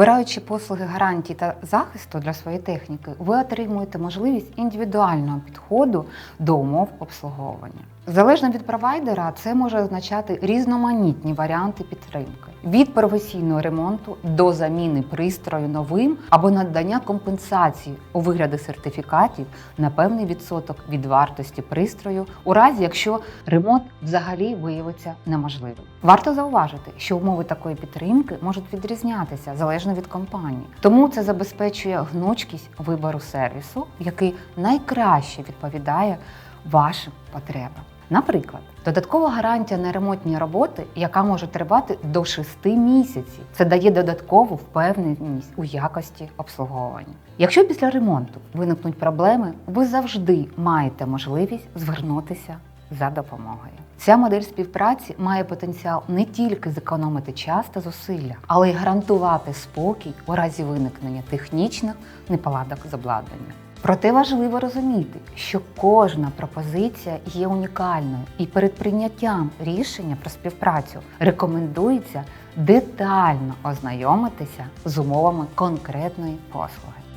Обираючи послуги гарантії та захисту для своєї техніки, ви отримуєте можливість індивідуального підходу до умов обслуговування. Залежно від провайдера, це може означати різноманітні варіанти підтримки від професійного ремонту до заміни пристрою новим або надання компенсації у вигляді сертифікатів на певний відсоток від вартості пристрою, у разі якщо ремонт взагалі виявиться неможливим. Варто зауважити, що умови такої підтримки можуть відрізнятися залежно від компанії, тому це забезпечує гнучкість вибору сервісу, який найкраще відповідає вашим потребам. Наприклад, додаткова гарантія на ремонтні роботи, яка може тривати до 6 місяців. Це дає додаткову впевненість у якості обслуговування. Якщо після ремонту виникнуть проблеми, ви завжди маєте можливість звернутися за допомогою. Ця модель співпраці має потенціал не тільки зекономити час та зусилля, але й гарантувати спокій у разі виникнення технічних неполадок з обладнанням. Проте важливо розуміти, що кожна пропозиція є унікальною, і перед прийняттям рішення про співпрацю рекомендується детально ознайомитися з умовами конкретної послуги.